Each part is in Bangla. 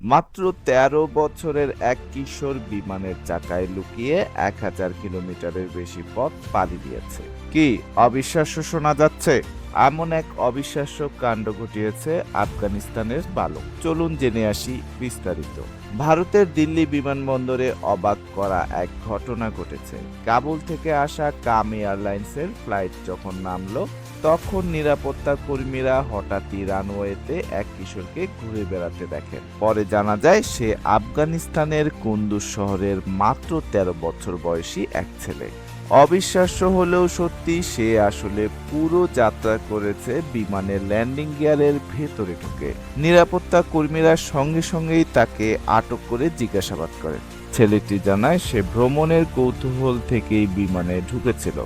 মাত্র ১৩ বছরের এক কিশোর বিমানের চাকায় লুকিয়ে এক হাজার কিলোমিটারের বেশি পথ পাড়ি দিয়েছে। কি অবিশ্বাস্য শোনা যাচ্ছে? এমন এক অবিশ্বাস্য কাণ্ড ঘটিয়েছে আফগানিস্তানের বালক। চলুন জেনে আসি বিস্তারিত। ভারতের দিল্লি বিমানবন্দরে অবাক করা এক ঘটনা ঘটেছে। কাবুল থেকে আসা কাম এয়ারলাইন্সের ফ্লাইট যখন নামলো, তখন নিরাপত্তা কর্মীরা হঠাৎই রানওয়েতে এক কিশোরকে ঘুরে বেড়াতে দেখেন। পরে জানা যায়, সে আফগানিস্তানের কুন্দুজ শহরের মাত্র ১৩ বছর বয়সী এক ছেলে। অবিশ্বাস্য হলেও সত্যি সে আসলে পুরো যাত্রা করেছে বিমানের ল্যান্ডিং গিয়ারের ভেতরে ঢুকে। নিরাপত্তা কর্মীরা সঙ্গে সঙ্গেই তাকে আটক করে জিজ্ঞাসাবাদ করে। ছেলেটি জানায় সে ভ্রমণের কৌতূহল থেকেই বিমানে ঢুকেছিল।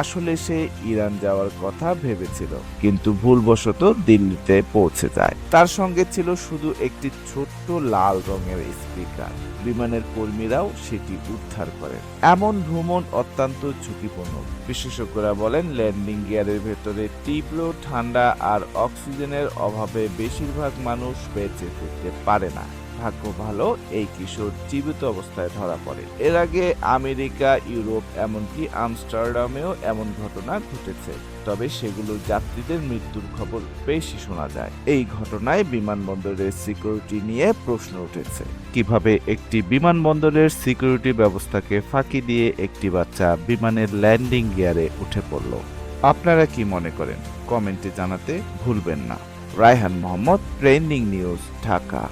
আসলে সে ইরান যাওয়ার কথা ভেবেছিল, কিন্তু ভুলবশত দিল্লিতে পৌঁছে যায়। তার সঙ্গে ছিল শুধু একটি ছোট্ট লাল রঙের স্পিকার। বিমানের কর্মীরাও সেটি উদ্ধার করেন। এমন ভ্রমণ অত্যন্ত ঝুঁকিপূর্ণ। বিশেষজ্ঞরা বলেন, ল্যান্ডিং গিয়ারের ভেতরে তীব্র ঠান্ডা আর অক্সিজেনের অভাবে বেশিরভাগ মানুষ বেঁচে ফিরতে পারে না। ভাগ্য ভালো, এই কিশোর জীবিত অবস্থায় ধরা পড়ে। এর আগে আমেরিকা, ইউরোপ, এমনকি আমস্টারডামেও এমন ঘটনা ঘটেছে। তবে সেগুলো যাত্রীদের মৃত্যুর খবর বেশি শোনা যায়। এই ঘটনায় বিমানবন্দরের সিকিউরিটি নিয়ে প্রশ্ন উঠেছে। কীভাবে একটি বিমানবন্দরের সিকিউরিটি ব্যবস্থাকে ফাঁকি দিয়ে একটি বাচ্চা বিমানের ল্যান্ডিং গিয়ারে উঠে পড়ল? আপনারা কি মনে করেন? কমেন্টে জানাতে ভুলবেন না। Raihan Mohammad, trending news, Dhaka.